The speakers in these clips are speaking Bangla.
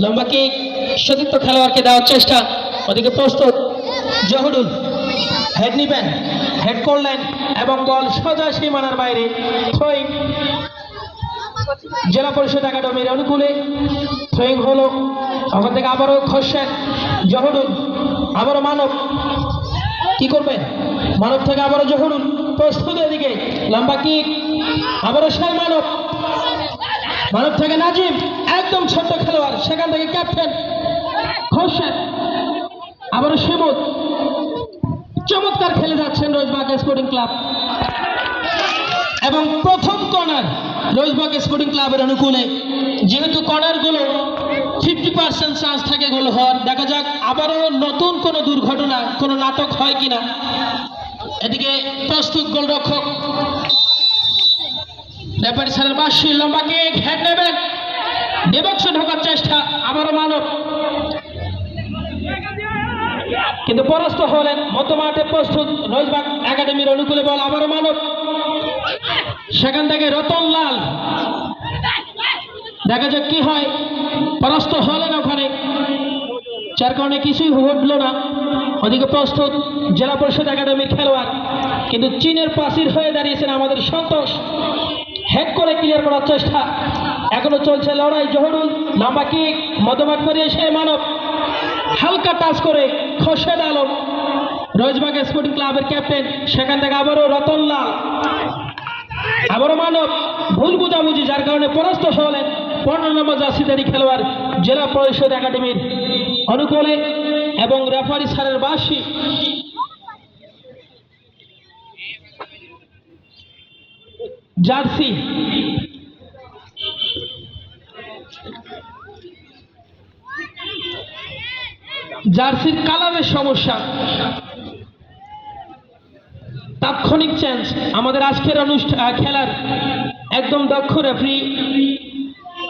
লম্বা কিক সতীর্থ খেলোয়াড়কে দেওয়ার চেষ্টা। ওদিকে প্রস্তুত জহরুল হেড নিবেন হেড করলেন এবং বল সোজা সীমানার বাইরে। থ্রোয়িং জেলা পরিষদ একাডেমির অনুকূলে থ্রোয়িং হলো। ওখান থেকে আবারও খসেন জহরুল, আবারও মানব। কি করবেন? মানব থেকে আবারও জহরুল প্রস্তুত এদিকে। লম্বা কিক, আবারও সেই মানব। মানব থেকে নাজিম, একদম ছোট্ট খেলোয়াড়, সেখান থেকে ক্যাপ্টেন খোরশেদ আবারও শিমুদ চমৎকার খেলে যাচ্ছেন রোজবাগ স্পোর্টিং ক্লাব। এবং প্রথম কর্নার রোজবাগ স্পোর্টিং ক্লাবের অনুকূলে। যেহেতু কর্নারগুলো ফিফটি পার্সেন্ট চান্স থাকে গোল হওয়ার, দেখা যাক আবারও নতুন কোনো দুর্ঘটনা, কোনো নাটক হয় কিনা। এদিকে প্রস্তুত গোলরক্ষক রেফারি স্যারের বাসি লম্বা কেক, হেড নেবেন বিবক্স ঢোকার চেষ্টা, আবারও মানব কিন্তু পরাস্ত হলেন মধ্য মাঠে প্রস্তুত রোজবাগ একাডেমির অনুকূলে বল, আবারও মানব সেখান থেকে রতন লাল। দেখা যাক কি হয়। পরাস্ত হলেন ওখানে। যার কারণে কিছুই ঘটলো না। ওদিকে প্রস্তুত জেলা পরিষদ একাডেমির খেলোয়াড়। কিন্তু চীনের প্রাচীর হয়ে দাঁড়িয়েছেন আমাদের সন্তোষ। হেড করে ক্লিয়ার করার চেষ্টা। এখনও চলছে লড়াই, জহরুল লম্বা কিক মধ্যমাঠ করিয়ে সে মানব। হালকা টাচ করে খসেদ আলম, রোজবাগ স্পোর্টিং ক্লাবের ক্যাপ্টেন সেখান থেকে আবারও রতন লাল আবারও মানব, ভুল বুঝাবুঝি, যার কারণে পরাস্ত হলেন পনেরো নম্বর জার্সিদারি খেলোয়াড় জেলা পরিষদ একাডেমির অনুকূলে এবং রেফারি সারের বাসী জার্সি। জার্সির কালারের সমস্যা। তাৎক্ষণিক চেঞ্জ আমাদের আজকের অনুষ্ঠান খেলার একদম দক্ষ রেফারি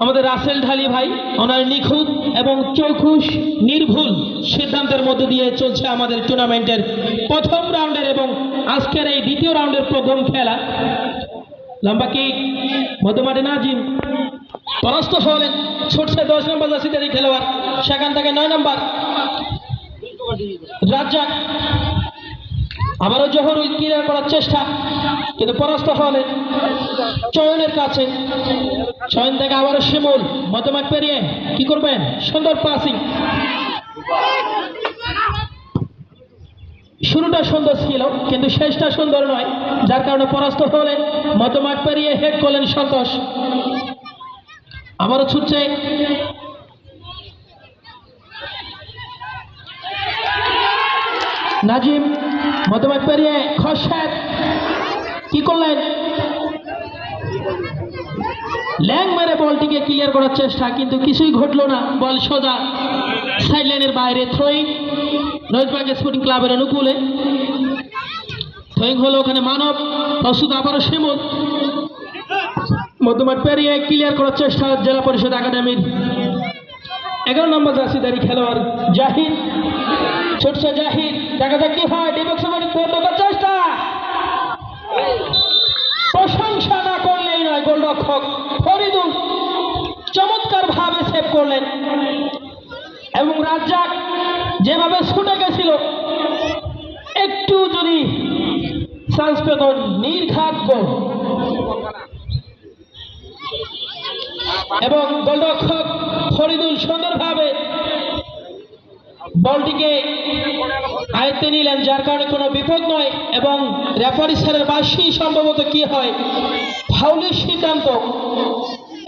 আমাদের রাসেল ঢালি ভাই, ওনার নিখুঁত এবং চৌখুশ, নির্ভুল সিদ্ধান্তের মধ্যে দিয়ে চলছে আমাদের টুর্নামেন্টের প্রথম রাউন্ডের এবং আজকের এই দ্বিতীয় রাউন্ডের প্রথম খেলা। লম্বা কিক মধ্যমাঠে নাজিম পরাস্ত হলেন ছুটছে দশ নম্বর জাসিদারি খেলোয়াড়। সেখান থেকে নয় নম্বর রাজ্জাক। আবারও জহরুল ক্লিয়ার করার চেষ্টা, কিন্তু পরাস্ত হলেন চয়নের কাছে। চয়ন থেকে আবারও শিমুল, মধ্যমাঠ পেরিয়ে কি করবেন? সুন্দর পাসিং শুরুটা সুন্দর ছিল, কিন্তু শেষটা সুন্দর নয়। যার কারণে পরাস্ত হলেন মধ্যমাঠ পেরিয়ে হেড করলেন সন্তোষ। আবারও ছুটছে। নাজিম মধ্যমাঠ পেরিয়ে খসাদ কি করলেন? ল্যাং মেরে বলটিকে ক্লিয়ার করার চেষ্টা, কিন্তু কিছুই ঘটলো না। বল সোজা। সাইড লাইনের বাইরে থ্রোয়িং নৈজবাগ স্পোর্টিং ক্লাবের অনুকূলে। হলো ওখানে মানব, প্রস্তুত আবারও শিমুল। মধ্যমাঠ পেরিয়ে ক্লিয়ার করার চেষ্টা জেলা পরিষদ একাডেমির। এগারো নম্বর জার্সিদারি খেলোয়াড় জাহিদ ছোটছে জাহিদ, দেখা যাক কি হয়, ডিবক্স চেষ্টা। প্রশংসা না করলেই নয়, গোলরক্ষক ফরিদুল চমৎকার ভাবে সেভ করলেন। এবং রাজ্জাক যেভাবে ছুটে গেছিল, একটু যদি চান্স পেত নির্ঘাত এবং গোলরক্ষক ফরিদুল সুন্দরভাবে বলটিকে আয়ত্তে নিলেন, যার কারণে কোনো বিপদ নয়, এবং রেফারি স্যারের বাসী সম্ভবত কি হয়? ফাউলের সিদ্ধান্ত।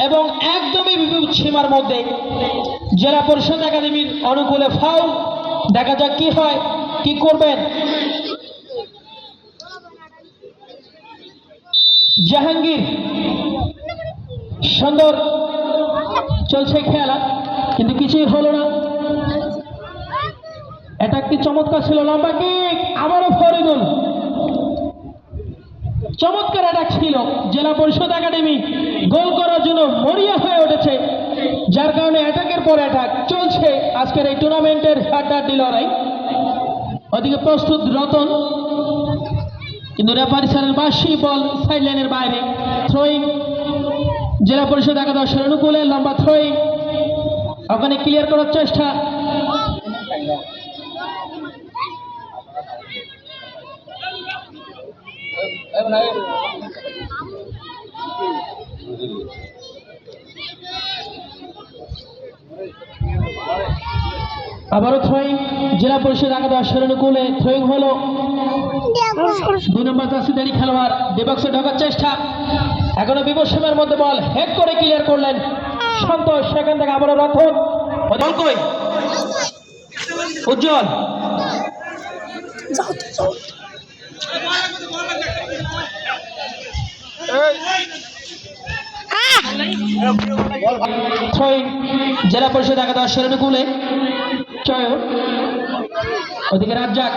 এবং একদমই বিপুল সীমার মধ্যে জেলা পরিষদ একাডেমির অনুকূলে ফাউল দেখা যাক কি হয়, কি করবেন? জাহাঙ্গীর, সুন্দর চলছে খেলা, কিন্তু কিছুই হলো না। এটা একটি চমৎকার ছিল, লম্বা কিক, আবারও ফরিদুল। চমৎকার অ্যাটাক ছিল, জেলা পরিষদ একাডেমি গোল করার জন্য মরিয়া হয়ে উঠেছে। যার কারণে অ্যাটাকের পর অ্যাটাক চলছে। আজকের এই টুর্নামেন্টের হাড্ডাড্ডি লড়াই। ওদিকে প্রস্তুত রতন। কিন্তু রেফারি স্যারের বাসি বল সাইড লাইনের বাইরে। থ্রোয়িং জেলা পরিষদ একাদশের অনুকূলে লম্বা থ্রোয়িং ওখানে ক্লিয়ার করার চেষ্টা। আবারও থ্রোয়িং জেলা পরিষদ একাদশ অনুকূলে থ্রোয়িং হলো দুই নম্বর জার্সিদারি খেলোয়াড় বিপক্ষে ঢোকার চেষ্টা। এখনও বিপক্ষের মধ্যে বল হেড করে ক্লিয়ার করলেন। সন্তোষ, সেখান থেকে আবারও রথন বল কই? উজ্জ্বল। জেলা পরিষদ একাদশ অনুকূলে চয়ন ওদিকে রাজ্জাক।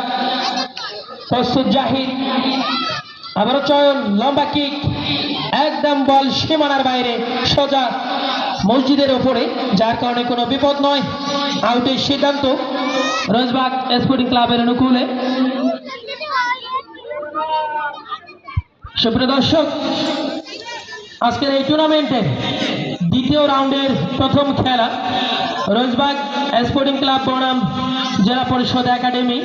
প্রস্তুত জাহিদ। আবারও চয়ন, লম্বা কিক। একদম বল সীমানার বাইরে, সোজা মসজিদের ওপরে, যার কারণে কোনো বিপদ নয়। আউটের সিদ্ধান্ত রোজবাগ স্পোর্টিং ক্লাবের অনুকূলে। সুপ্রিয় দর্শক, আজকের এই টুর্নামেন্টের দ্বিতীয় রাউন্ডের প্রথম খেলা, রোজবাগ স্পোর্টিং ক্লাব বনাম জেলা পরিষদ একাডেমি।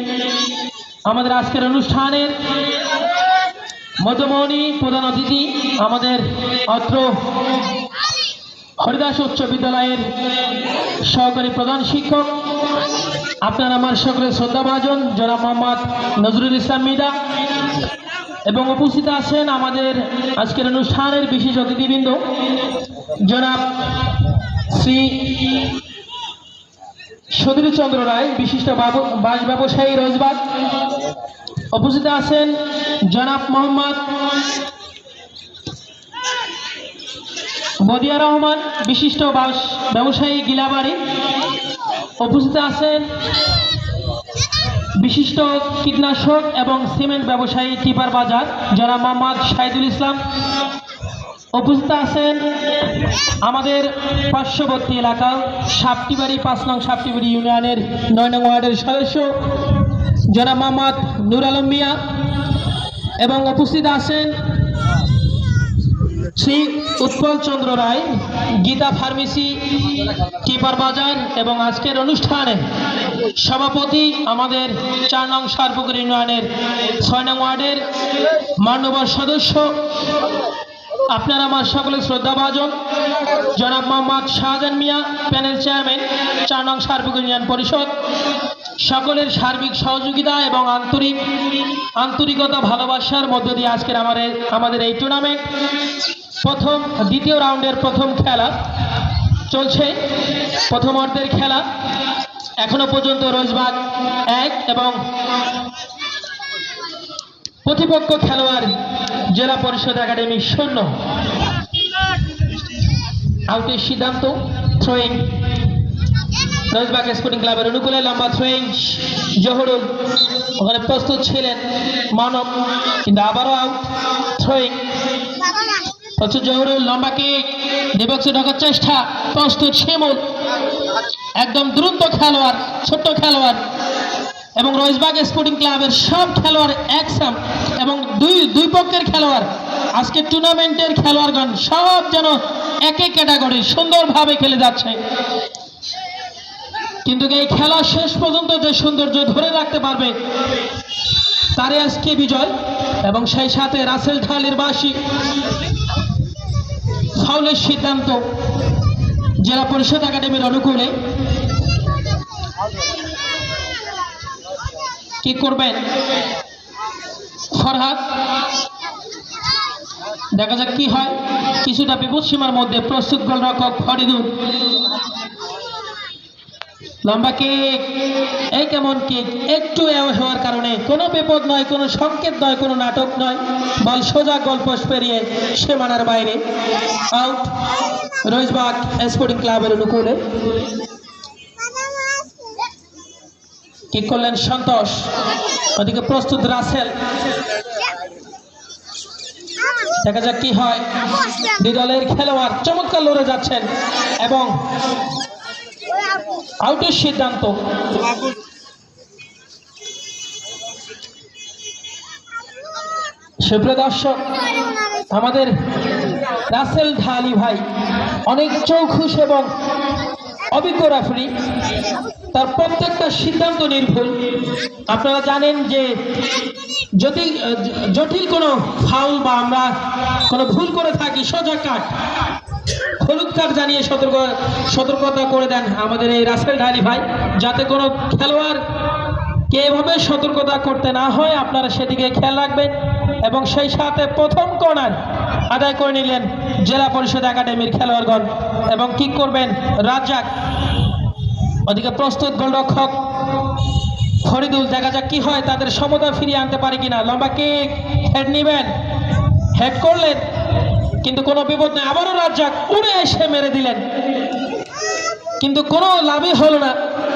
আমাদের আজকের অনুষ্ঠানের মধ্যমণি প্রধান অতিথি আমাদের অত্র হরিদাস উচ্চ বিদ্যালয়ের সহকারী প্রধান শিক্ষক, আপনার আমার সকলের শ্রদ্ধাভাজন, জনাব মোহাম্মদ নজরুল ইসলাম মিদা। এবং উপস্থিত আছেন আমাদের আজকের অনুষ্ঠানের বিশেষ অতিথিবৃন্দ, জনাব শ্রী সুধীর চন্দ্র রায়, বিশিষ্ট বাস ব্যবসায়ী রোজবাগ। উপস্থিত আছেন জনাব মোহাম্মদ বদিয়া রহমান, বিশিষ্ট বাস ব্যবসায়ী গিলাবাড়ি। উপস্থিত আছেন বিশিষ্ট কীটনাশক এবং সিমেন্ট ব্যবসায়ী টিপার বাজার জনাব মোহাম্মদ শাহিদুল ইসলাম উপস্থিত আছেন আমাদের পার্শ্ববর্তী এলাকা, সাপটিবাড়ি পাঁচ নং সাপটিবাড়ি ইউনিয়নের নয় নং ওয়ার্ডের সদস্য, জনাব মোহাম্মদ নুর আলম মিয়া এবং উপস্থিত আছেন শ্রী উৎপল চন্দ্র রায়, গীতা ফার্মেসি কিপার বাজার এবং আজকের অনুষ্ঠানে। সভাপতি আমাদের চার নং সারপুকুর ইউনিয়নের ছয় নং ওয়ার্ডের মান্যবর সদস্য। আপনার আমার সকলের শ্রদ্ধাভাজন। জনাব মোহাম্মদ শাহজাহান মিয়া, প্যানেল চেয়ারম্যান, চার নং সার্বিক ইউনিয়ন পরিষদ। সকলের সার্বিক সহযোগিতা এবং আন্তরিক, আন্তরিকতা, ভালোবাসার মধ্য দিয়ে আজকের আমাদের আমাদের এই টুর্নামেন্ট প্রথম, দ্বিতীয় রাউন্ডের প্রথম খেলা চলছে। প্রথম অর্ধের খেলা। এখনও পর্যন্ত রোজবাগ এক এবং প্রতিপক্ষ খেলোয়াড় জেলা পরিষদ একাডেমি শূন্য। আউটের সিদ্ধান্ত থ্রোয়িং রোজবাগ স্পোর্টিং ক্লাবের অনুকূলে লম্বা থ্রোয়িং জহরুল ওখানে প্রস্তুত ছিলেন মানব, কিন্তু আবারও আউট থ্রোয়িং প্রস্তুত জহরুল, লম্বা কিক বিপক্ষে ঢোকার চেষ্টা, প্রস্তুত শিমুল। একদম দ্রুত খেলোয়াড়, ছোট্ট খেলোয়াড় এবং রোজবাগ স্পোর্টিং ক্লাবের সব খেলোয়াড় একসাম এবং দুই দুই পক্ষের খেলোয়াড়। আজকে টুর্নামেন্টের খেলোয়াড়গণ সব যেন একই ক্যাটাগরি সুন্দরভাবে খেলে যাচ্ছে। কিন্তু এই খেলা শেষ পর্যন্ত যে সৌন্দর্য ধরে রাখতে পারবে তারে আজকে বিজয় এবং সেই সাথে রাসেল ঢালির বাসী ফাউলের সিদ্ধান্ত জেলা পরিষদ একাডেমির অনুকূলে কি করবেন? ফরহাদ। দেখা যাক কি হয়। কিছুটা বিপদ সীমার মধ্যে প্রস্তুত গোলরক্ষক ফরিদুল। লম্বা কেক এই কেমন কেক একটু হওয়ার কারণে কোনো বিপদ নয়, কোনো সংকেত নয়, কোনো নাটক নয়। বল সোজা গল্প পেরিয়ে সীমানার বাইরে। আউট রোজবাগ স্পোর্টিং ক্লাবের অনুকূলে। কিক করলেন সন্তোষ? ওদিকে প্রস্তুত রাসেল। দেখা যাক কি হয়। দুই দলের খেলোয়াড় চমৎকার লড়ে যাচ্ছেন এবং আউটের সিদ্ধান্ত। সুপ্রিয় দর্শক, আমাদের রাসেল ঢালি ভাই অনেক চৌখুশ এবং অভিজ্ঞ রেফারি তার প্রত্যেকটা সিদ্ধান্ত নির্ভুল। আপনারা জানেন যে যদি জটিল কোনো ফাউল বা আমরা কোনো ভুল করে থাকি, সোজা কাট। হলুদ কার্ড জানিয়ে সতর্ক, সতর্কতা করে দেন আমাদের এই রাসেল ঢালি ভাই, যাতে কোনো খেলোয়াড় কে এভাবে সতর্কতা করতে না হয়, আপনারা সেদিকে খেয়াল রাখবেন এবং সেই সাথে প্রথম কর্নার আদায় করে নিলেন জেলা পরিষদ একাডেমির খেলোয়াড়গণ। এবং কি করবেন? রাজ্জাক ওদিকে প্রস্তুত গোলরক্ষক ফরিদুল, দেখা যাক কি হয়, তাদের সমতা ফিরিয়ে আনতে পারে কিনা। লম্বা কিক, হেড নিবেন। হেড করলেন, কিন্তু কোনো বিপদ নেই। আবারও রাজ্জাক উড়ে এসে মেরে দিলেন। কিন্তু কোনো লাভই হলো না।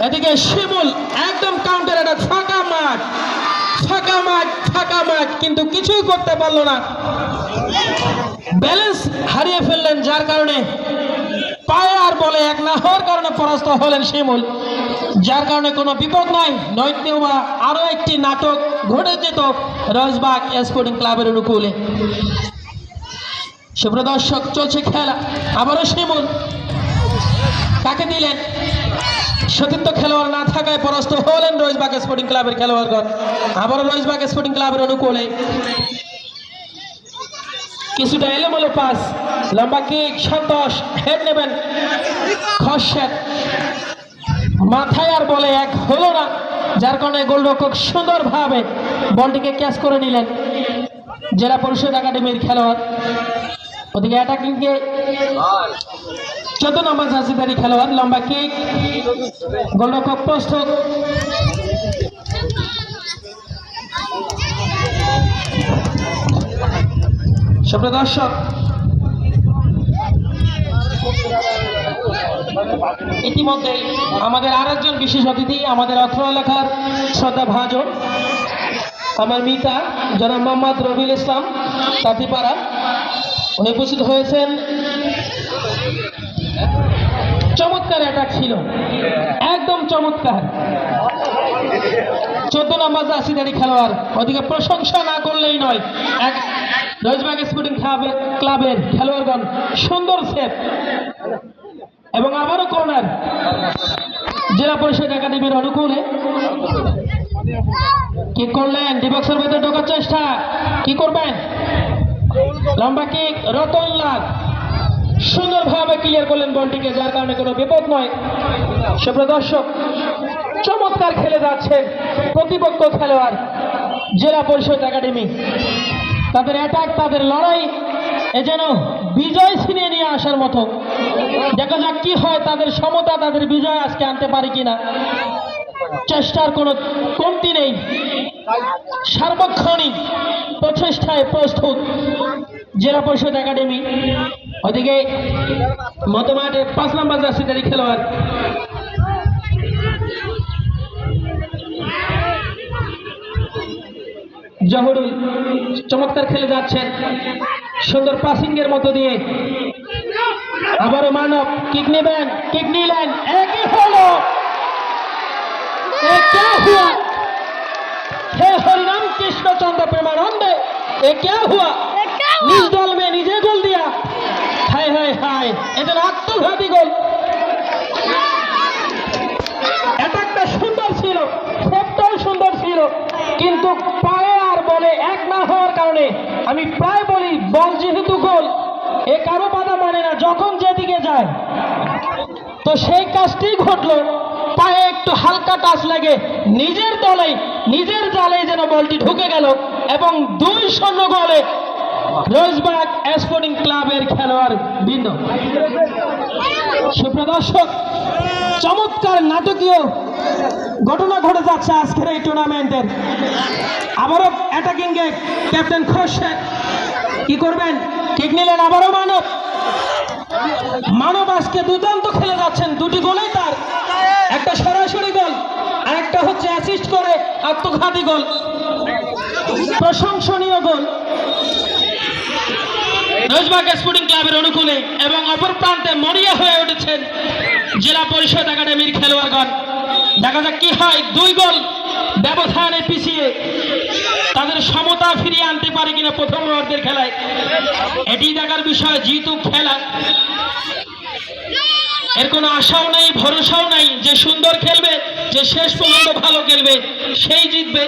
এদিকে শিমুল একদম কাউন্টার একটা ফাঁকা মাঠ। ফাঁকা মাঠ ফাঁকা মাঠ, কিন্তু কিছুই করতে পারল না। ব্যালেন্স হারিয়ে ফেললেন, যার কারণে পায়ে আর বলে এক না হওয়ার কারণে পরাস্ত হলেন শিমুল। যার কারণে কোনো বিপদ নাই। নৈত্য বা আরও একটি নাটক ঘটে যেত রসবাগ স্পোর্টিং ক্লাবের অনুকূলে। সুপ্রদর্শক চলছে খেলা। আবারও শিমুল তাকে দিলেন? সতীর্থ খেলোয়াড় না থাকায় পরাস্ত হলেন রইসবাগ স্পোর্টিং ক্লাবের খেলোয়াড়গণ। আবারও রইসবাগ স্পোর্টিং ক্লাবের অনুকূলে। কিছুটা এলোমেলো পাস। লম্বা কিক, সন্তোষ, হেড নেবেন। খসেন মাথায় আর বলে এক হলো না, যার কারণে গোলরক্ষক সুন্দরভাবে বলটিকে ক্যাচ করে নিলেন। জেলা পরিষদ একাডেমির খেলোয়াড়। ওদিকে অ্যাটাকিংকে নম্বর খেলোয়াড়, লম্বা কিক। গোলরক্ষক প্রস্তুত। সুপ্রিয় দর্শক ইতিমধ্যে আমাদের আর একজন বিশেষ অতিথি, আমাদের অত্র এলাকার শ্রদ্ধা ভাজন, আমার মিতা, জনাব মোহাম্মদ রবিল ইসলাম, তাঁতিপাড়া। উনি উপস্থিত হয়েছেন। চমৎকার অ্যাটাক ছিল। একদম চমৎকার। চোদ্দ নম্বর জার্সিদারি খেলোয়াড়। ওদিকে প্রশংসা না করলেই নয়। এক রজবাগ স্পোর্টিং ক্লাবের খেলোয়াড়গণ, সুন্দর সেভ এবং আবারও কর্নার। জেলা পরিষদ একাডেমির অনুকূলে। কি করলেন? ডিবক্সের ভেতরে ঢোকার চেষ্টা। কি করবেন? লম্বা কিক, রতন লাল। সুন্দরভাবে ক্লিয়ার করলেন বলটিকে, যার কারণে কোনো বিপদ নয়। সুপ্রদর্শক চমৎকার খেলে যাচ্ছেন প্রতিপক্ষ খেলোয়াড় জেলা পরিষদ একাডেমি। তাদের অ্যাটাক তাদের লড়াই এ যেন বিজয় ছিনিয়ে নিয়ে আসার মতো। দেখা যাক কি হয়, তাদের সমতা, তাদের বিজয় আজকে আনতে পারে কিনা। চেষ্টার কোনো কমতি নেই। সার্বক্ষণিক প্রচেষ্টায় প্রস্তুত জেলা পরিষদ একাডেমি। ওদিকে মতমাঠে পাঁচ নম্বর জার্সিদারি খেলোয়াড় জহরুল চমৎকার খেলে যাচ্ছেন সুন্দর পাসিংয়ের মতো দিয়ে। আবারও মানব কিক নেবেন কিক নিলেন একই হলো। হে হরিরাম কৃষ্ণচন্দ্র প্রেমানন্দে এ ক্যা হুয়া? নিজ দল মে নিজে গোল দিয়া। হায় হায় হায় এদের আত্মঘাতী গোল। এত একটা সুন্দর কিন্তু পায়ে আর বলে এক না হওয়ার কারণে আমি প্রায় বলি বল যেহেতু গোল, এ কারও বাধা মানে না, যখন যেদিকে যায়। তো সেই কাজটি ঘটলো, পায়ে একটু হালকা টাচ লাগে, নিজের দলে নিজের জালে যেন বলটি ঢুকে গেল এবং দুই শূন্য গোলে রোজবাগ স্পোর্টিং ক্লাবের খেলোয়াড় বৃন্দ। সুপ্রদর্শক চমৎকার নাটকীয় ঘটনা ঘটে যাচ্ছে আজকের এই টুর্নামেন্টের। আবারও অ্যাটাকিং এ ক্যাপ্টেন খোরশেদ। কি করবেন? কিক নিলেন আবারও মানব। মানব আজকে দুর্দান্ত খেলে যাচ্ছেন, দুটি গোলেই তার। একটা সরাসরি গোল আর একটা হচ্ছে অ্যাসিস্ট করে আত্মঘাতী গোল। প্রশংসনীয় গোল। রোজবাগ স্পোর্টিং ক্লাবের অনুকূলে এবং অপর প্রান্তে মরিয়া হয়ে উঠেছেন জেলা পরিষদ একাডেমির খেলোয়াড়গণ, দেখা যাক কি হয়। দুই গোল ব্যবধানে পিছিয়ে তাদের সমতা ফিরিয়ে আনতে পারে কিনা প্রথম অর্ধের খেলায়। এটি দেখার বিষয় যেহেতু খেলা। এর কোনো আশাও নাই ভরসাও নাই যে সুন্দর খেলবে যে শেষ পর্যন্ত ভালো খেলবে সেই জিতবে।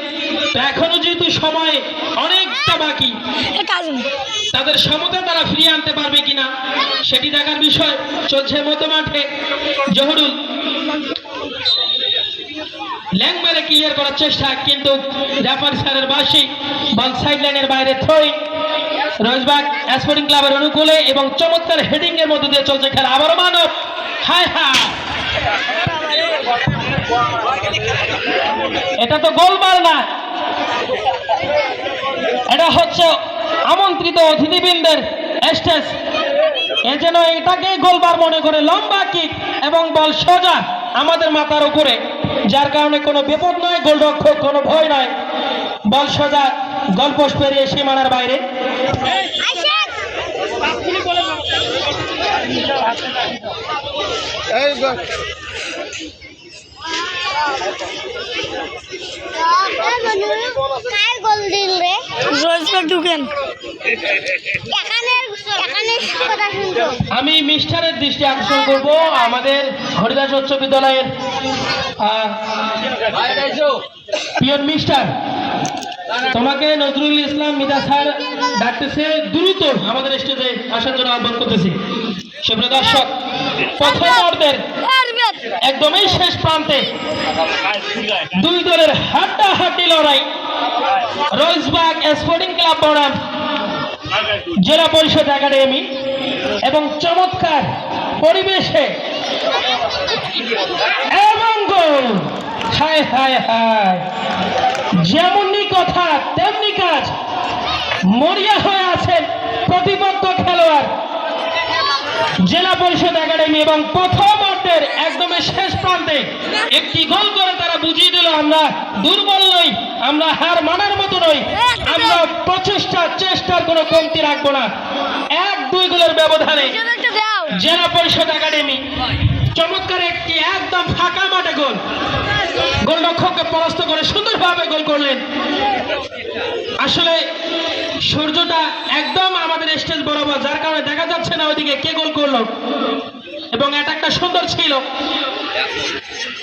তো এখনও যেহেতু সময় অনেকটা বাকি তাদের সমতা তারা ফিরিয়ে আনতে পারবে কিনা সেটি দেখার বিষয় চলছে মতো মাঠে জহুরুল ল্যাং মেরে ক্লিয়ার করার চেষ্টা কিন্তু রেফারি স্যারের বাসি বল সাইড লাইনের বাইরে থ্রোয়িং রোজবাগ স্পোর্টিং ক্লাবের অনুকূলে এবং চমৎকার হেডিং এর মধ্যে দিয়ে চলছে খেলা। আবারও মানব। হায় হায় এটা তো গোলমাল না। এটা হচ্ছে আমন্ত্রিত অতিথিবৃন্দের স্টেজ। এ যেন এটাকে গোলবার মনে করে, লম্বা কিক এবং বল সোজা আমাদের মাথার উপরে। যার কারণে কোনো বিপদ নয়, গোলরক্ষক, কোনো ভয় নয়। বল সোজা গল্পোষ পেরিয়ে সীমানার বাইরে। এই কার গোল দিল রে রোজবার ঢুকেন। এখানে এখানে কথা শুনতো আমি মিস্টারের দৃষ্টি আকর্ষণ করব আমাদের হরিদাস উচ্চ বিদ্যালয়ের পিয়ন মিস্টার। তোমাকে নজরুল ইসলাম মিদা স্যার ডাকতেছে দ্রুত আমাদের স্টেজে আসার জন্য আহ্বান করতেছি। সুপ্রিয় দর্শক, প্রথম অর্ধের একদমই শেষ প্রান্তে দুই দলের হাড্ডাহাড্ডি লড়াই রোজবাগ স্পোর্টিং ক্লাব বনাম জেলা পরিষদ একাডেমি এবং চমৎকার পরিবেশে এবং গোল। হায় হায় হায়। যেমনই কথা তেমনি কাজ। মরিয়া হয়ে আছেন প্রতিপক্ষ খেলোয়াড় জেলা পরিষদ একাডেমি এবং প্রথম অর্ধের একদমই শেষ প্রান্তে একটি গোল করে তারা বুঝিয়ে দিল, আমরা দুর্বল নই, আমরা হার মানার মতো নই, আমরা প্রচেষ্টা, চেষ্টার কোনো কমতি রাখব না। এক, দুই গোলের ব্যবধানে জেলা পরিষদ একাডেমি চমৎকার একটি একদম ফাঁকা মাঠে গোল। গোলরক্ষককে পরাস্ত করে সুন্দরভাবে গোল করলেন। আসলে সূর্যটা একদম আমাদের স্টেজ বরাবর, যার কারণে দেখা যাচ্ছে না ওইদিকে কে গোল করল। এবং অ্যাটাকটা সুন্দর ছিল।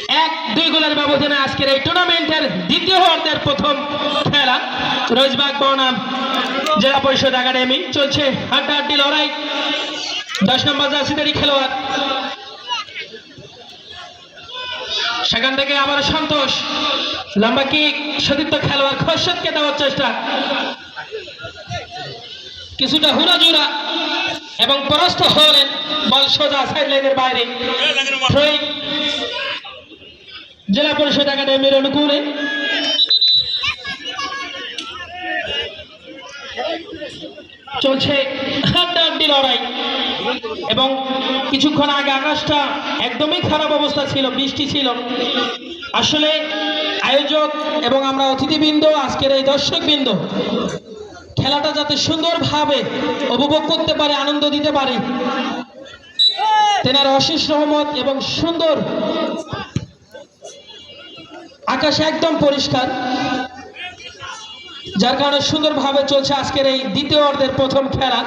এক, দুই গোলের ব্যবধানে আজকের এই টুর্নামেন্টের দ্বিতীয় অর্ধের প্রথম খেলা। রোজবাগ বনাম জেলা পরিষদ একাডেমি চলছে হাড্ডাহাড্ডি লড়াই। দশ নম্বর জার্সিদারি খেলোয়াড়। সেখান থেকে আবার সন্তোষ। লম্বা কি সতীর্থ খেলোয়াড় খসদকে দেওয়ার চেষ্টা। কিছুটা হুরাজুরা এবং পরাস্ত হলেন বল সোজা সাইড লাইনের বাইরে। জেলা পরিষদ একাডেমির অনুকূলে। চলছে হাড্ডাহাড্ডি লড়াই। এবং কিছুক্ষণ আগে আকাশটা একদমই খারাপ অবস্থা ছিল, বৃষ্টি ছিল। আসলে আয়োজক এবং আমরা অতিথিবৃন্দ, আজকের এই দর্শকবৃন্দ, খেলাটা যাতে সুন্দরভাবে উপভোগ করতে পারে, আনন্দ দিতে পারে, তেনার অশেষ রহমত এবং সুন্দর আকাশ একদম পরিষ্কার। যার কারণে সুন্দরভাবে চলছে আজকের এই দ্বিতীয় অর্ধের প্রথম খেলা।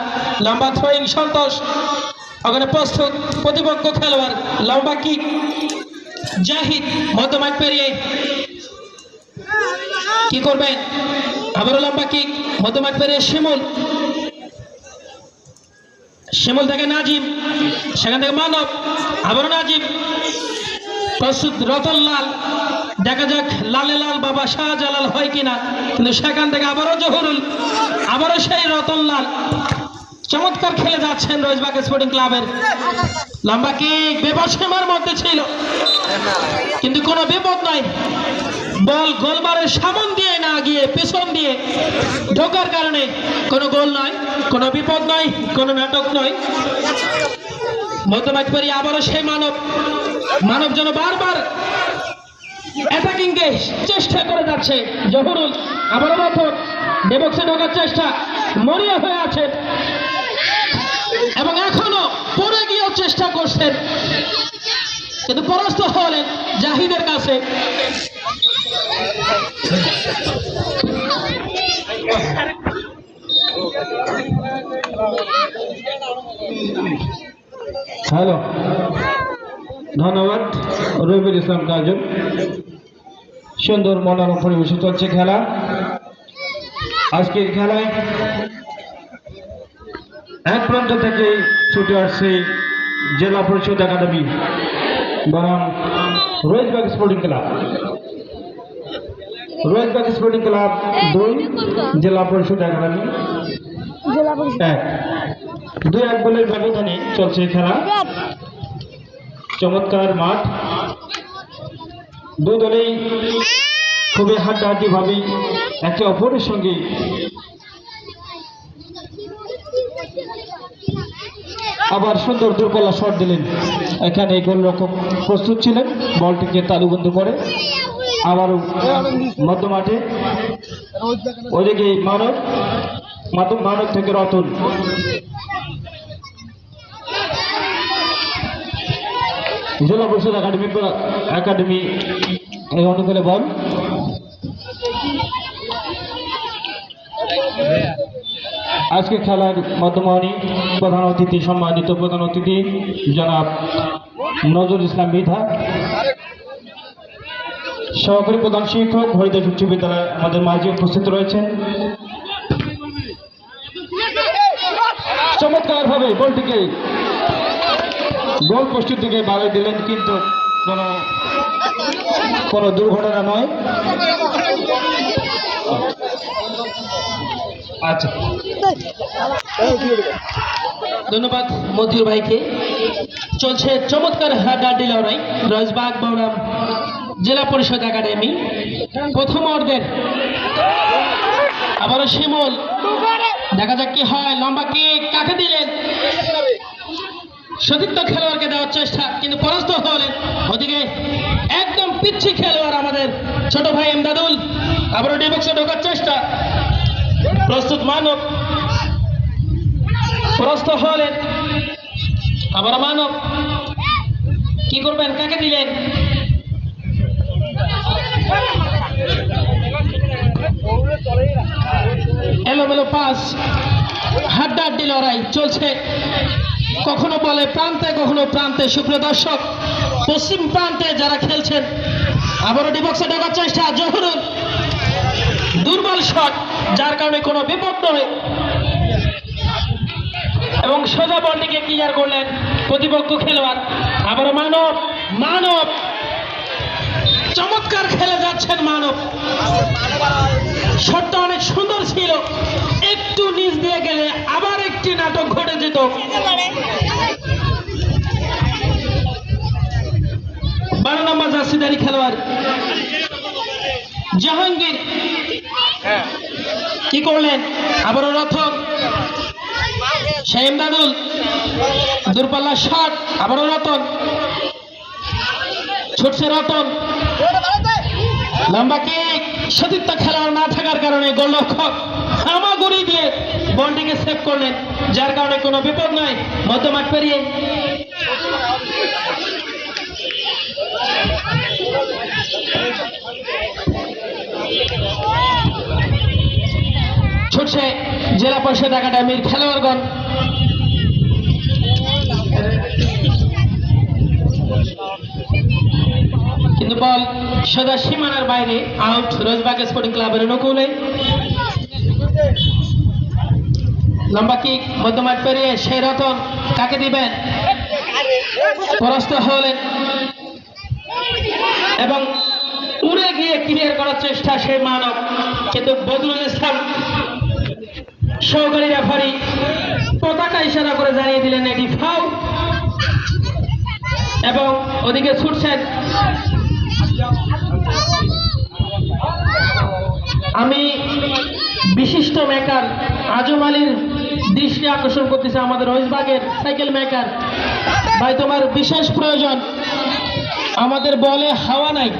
লম্বা থ্রোয়িং সন্তোষ। ওখানে প্রস্তুত প্রতিপক্ষ খেলোয়াড়, লম্বা কিক জাহিদ মধ্যমাঠ পেরিয়ে কি করবেন? আবারও লম্বা কিক মধ্যমাঠ পেরিয়ে শিমুল। শিমুল থেকে নাজিম, সেখান থেকে মানব, আবারও নাজিম। প্রস্তুত রতনলাল দেখা যাক লালে লাল বাবা শাহজালাল হয় কিনা। কিন্তু সেখান থেকে আবারও জহুরুল, আবারও সেই রতনলাল চমৎকার খেলে যাচ্ছেন রোজবাগ স্পোর্টিং ক্লাবের লম্বা কি বেবসীমার মধ্যে ছিল। কিন্তু কোনো বিপদ নাই। বল গোলবারের সামন দিয়ে না গিয়ে পেছন দিয়ে ঢোকার কারণে কোনো গোল নয় কোনো বিপদ নয় কোনো নাটক নয় মধ্যমাঠ পেরিয়ে আবারও সেই মানব। মানব যেন বারবার অ্যাটাকিংকে চেষ্টা করে যাচ্ছে। জহুরুল আবারও মতন ডেবক্সে ঢোকার চেষ্টা মরিয়া হয়ে আছে। এবং এখনও পড়ে গিয়েও চেষ্টা করছেন। কিন্তু পরাস্ত হলেন জাহিদের কাছে। হ্যালো। ধন্যবাদ রবিউল ইসলাম কাজল। সুন্দর মনোরম পরিবেশে চলছে খেলা। আজকের খেলায় এক প্রান্ত থেকে ছুটে আসছে জেলা পরিষদ একাডেমি, বনাম Rozbagh sporting club. Rozbagh sporting club দুই, জেলা পরিষদ একাডেমি এক। দুই এক বলের ব্যবধানে চলছে খেলা। চমৎকার মাঠ। দু দলেই খুবই হাড্ডাহাড্ডি ভাবেই একে অপরের সঙ্গে আবার সুন্দর দুর্বলা শট দিলেন। এখানে গোলরক্ষক প্রস্তুত ছিলেন। বলটিকে তালুবন্ধ করে আবারও মধ্য মাঠে ওদিকে মানব মানব থেকে রতন। জেলা পরিষদ একাডেমি একাডেমি অনুকূলে বল। আজকে খেলার মধ্যমণি প্রধান অতিথি, সম্মানিত প্রধান অতিথি, জনাব নজরুল ইসলাম মৃধা সহকারী প্রধান শিক্ষক হরিদাস উচ্চ বিদ্যালয় আমাদের মাঝে উপস্থিত রয়েছেন। চমৎকার ভাবে বলটিকে গোল পোস্টের দিকে বাড়িয়ে দিলেন কিন্তু কোনো কোনো দুর্ঘটনা নয়। আচ্ছা। ধন্যবাদ মতিউর ভাইকে। চলছে চমৎকার হাড্ডাড্ডি লড়াই। রজবাগ বৌরাম জেলা পরিষদ একাডেমি। প্রথম অর্ধের। আবারও শিমুল। দেখা যাক কি হয়। লম্বা কে কাকে দিলেন। সতীর্থ খেলোয়াড়কে দেওয়ার চেষ্টা, কিন্তু পরাস্ত হলেন ওদিকে একদম পিচ্ছি খেলোয়াড় আমাদের ছোট ভাই এমদাদুল। আবারও ডিবক্সে ঢোকার চেষ্টা। প্রস্তুত মানব। পরাস্ত হলেন আবার মানব। কি করবেন? কাকে দিলেন? এলোমেলো পাস। হাড্ডাহাড্ডি লড়াই চলছে। কখনো বলে প্রান্তে, কখনো প্রান্তে। সুপ্রিয় দর্শক, পশ্চিম প্রান্তে যারা খেলছেন, আবারও ডিবক্সে ঢোকার চেষ্টা। জহুরুল, দুর্বল শট যার কারণে কোনো বিপদ নয় এবং সোজা বলটিকে ক্লিয়ার করলেন প্রতিপক্ষ খেলোয়াড়। আবারও মানব মানব। চমৎকার খেলে যাচ্ছেন মানব। শটটা অনেক সুন্দর ছিল। একটু নিচ দিয়ে গেলে আবার একটি নাটক ঘটে যেত। বারো নম্বর জার্সিদারি খেলোয়াড়। জাহাঙ্গীর। কি করলেন? আবারও রথন শাহিম দাদুল। দূরপাল্লা শট আবারও রতন। ছুটছে রতন। লম্বা কিক। সতীর্থ খেলোয়াড় না থাকার কারণে গোলরক্ষক। হামাগুড়ি দিয়ে বলটিকে সেভ করলেন। যার কারণে কোনো বিপদ নয়। মধ্যমাঠ পেরিয়ে ছুটছে জেলা পরিষদ একাডেমির খেলোয়াড়গণ। কিন্তু বল সোজা সীমানার বাইরে আউট রোজবাগ স্পোর্টিং ক্লাবের অনুকূলে। লম্বা কিক মধ্যমাঠ পেরিয়ে সেই রতন কাকে দিবেন? পরাস্ত হলেন। এবং উড়ে গিয়ে ক্লিয়ার করার চেষ্টা সেই মানব। কিন্তু বদরুল ইসলাম সহকারী রেফারি পতাকা ইশারা করে জানিয়ে দিলেন, এটি ফাউল এবং ওদিকে ছুটছেন। আমি বিশিষ্ট মেকার আজম আলীর দৃষ্টি আকর্ষণ করতেছে আমাদের রহিসবাগের সাইকেল মেকার। ভাই তোমার বিশেষ প্রয়োজন। আমাদের বলে হাওয়া নাই।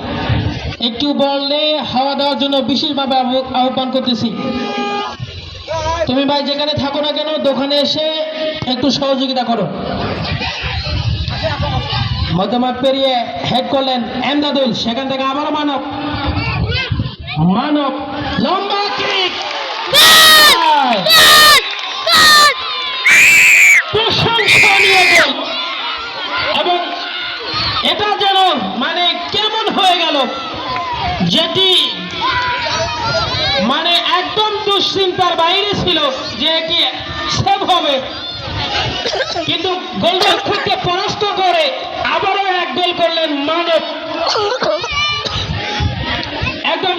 একটু বললে হাওয়া দেওয়ার জন্য বিশেষভাবে আহ্বান করতেছি। তুমি ভাই যেখানে থাকো না কেন দোকানে এসে একটু সহযোগিতা করো। মধ্যমাঠ পেরিয়ে হেড করলেন এমদাদুল। সেখান থেকে আবার মানব। মানব লম্বা কিক প্রশংসনীয় গোল এবং এটা যেন মানে কেমন হয়ে গেল? যেটি মানে একদম দুশ্চিন্তার বাইরে ছিল যে কি সেভ হবে। কিন্তু গোলরক্ষককে পরাস্ত করে আবারও এক গোল করলেন মানব। একদম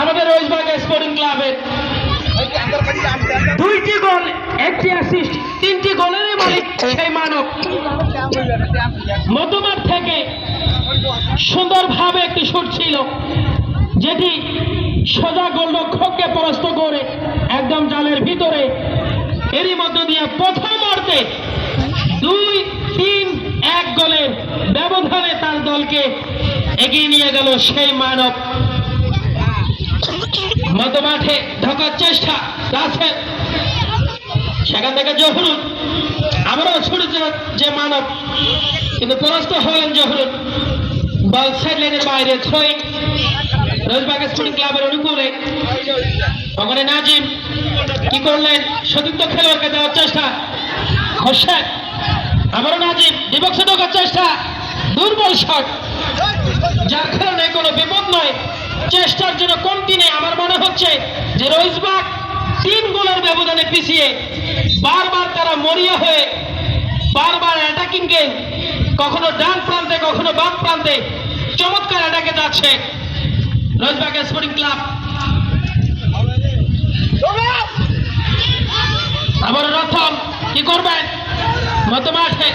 আমাদের রোজবাগ স্পোর্টিং ক্লাবের দুইটি গোল, একটি অ্যাসিস্ট তিনটি গোলেরই মালিক সেই মানব। মধ্যমাঠ থেকে সুন্দরভাবে একটি শুট ছিল, যেটি সোজা গোলরক্ষককে পরাস্ত করে একদম জালের ভিতরে। এরই মধ্য দিয়ে প্রথম অর্ধে দুই, তিন, এক গোলের ব্যবধানে তার দলকে এগিয়ে নিয়ে গেল সেই মানব। মধ্যমাঠে ঢোকার চেষ্টা রাসেল সেখান থেকে জহুরুল আমরাও ছুটেছে যে মানব, কিন্তু পরাস্ত হলেন জহুরুল। বল সাইড লাইনের বাইরে, থ্রোয়িং, রোজবাগ স্পোর্টিং ক্লাবের অনুকূলে। ওখানে নাজিম কি করলেন? সতীর্থ খেলোয়াড়কে দেওয়ার চেষ্টা। হোসেন, আবারও নাজিম, বিপক্ষে ঢোকার চেষ্টা। দুর্বল শট যার কারণে কোনো বিপদ নয় চেষ্টার জন্য কন্টিনে আমার মনে হচ্ছে যে রোজবাগ তিন গোলের ব্যবধানে পিছিয়ে বারবার তারা মরিয়া হয়ে বারবার অ্যাটাকিং গেম কখনো ডান প্রান্তে, কখনো বাম প্রান্তে চমৎকার অ্যাটাকে যাচ্ছে রোজবাগ স্পোর্টিং ক্লাব আবার রথম কি করবেন? মত মাঠে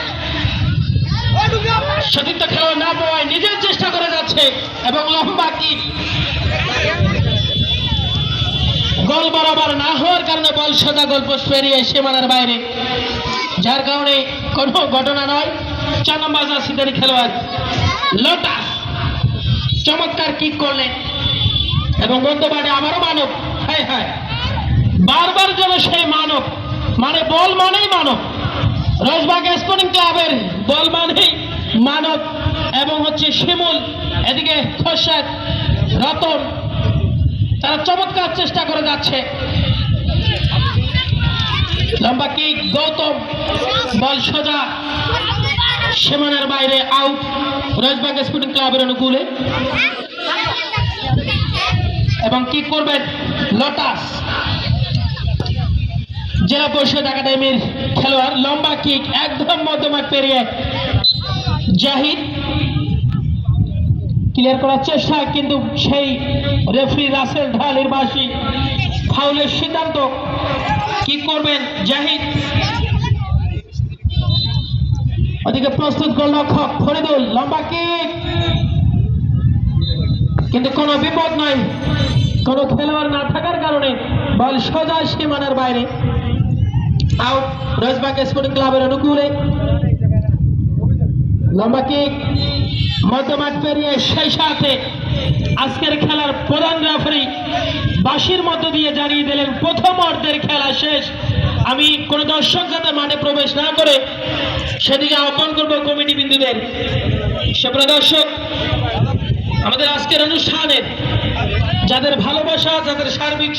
সতীর্থ খেলোয়াড় না পাওয়ায় নিজের চেষ্টা করে যাচ্ছে এবং লম্বা কি? গোল বরাবর না হওয়ার কারণে বল সোজা গোল পোস্ট পেরিয়ে সীমানার বাইরে। যার কারণে কোনো ঘটনা নয়। চার নম্বর জার্সিদারি খেলোয়াড়। লোটাস চমৎকার কিক করলেন। এবং বন্ধুবাড়ি আবারও মানব। হ্যাঁ হ্যাঁ। বারবার যেন সেই মানব। মানে বল মানেই মানব। রসবাগ স্পোর্টিং ক্লাবের বল মানেই মানব এবং হচ্ছে শিমুল, এদিকে খোরশেদ, রতন, তারা চমৎকার চেষ্টা করে যাচ্ছে। লম্বা কিক, গৌতম, বল সোজা সীমানার বাইরে আউট রসবাগ স্পোর্টিং ক্লাবের অনুকূলে। এবং কি করবেন? লটাস। জেলা পরিষদ একাডেমির খেলোয়াড়, লম্বা কিক একদম মধ্যমাঠ পেরিয়ে জাহিদ। ক্লিয়ার করার চেষ্টা, কিন্তু সেই রেফারি রাসেল ঢালির বাসী ফাউলের সিদ্ধান্ত। কি করবেন জাহিদ। ওদিকে প্রস্তুত গোলরক্ষক ফরিদুল, লম্বা কিক কিন্তু কোনো বিপদ নয়। কোনো খেলোয়াড় না থাকার কারণে বল সোজা সীমানার বাইরে। আউট রোজবাগ স্পোর্টিং ক্লাবের অনুকূলে। লম্বা কিক মধ্যমাঠ পেরিয়ে সেই সাথে আজকের খেলার প্রধান রেফারি বাসির মধ্য দিয়ে জানিয়ে দিলেন, প্রথম অর্ধের খেলা শেষ। আমি কোন দর্শক যাতে মাঠে প্রবেশ না করে সেদিকে আহ্বান করব কমিটি বিন্দুদের। সুপ্রিয় দর্শক, আমাদের আজকের অনুষ্ঠানে যাদের ভালোবাসা, যাদের সার্বিক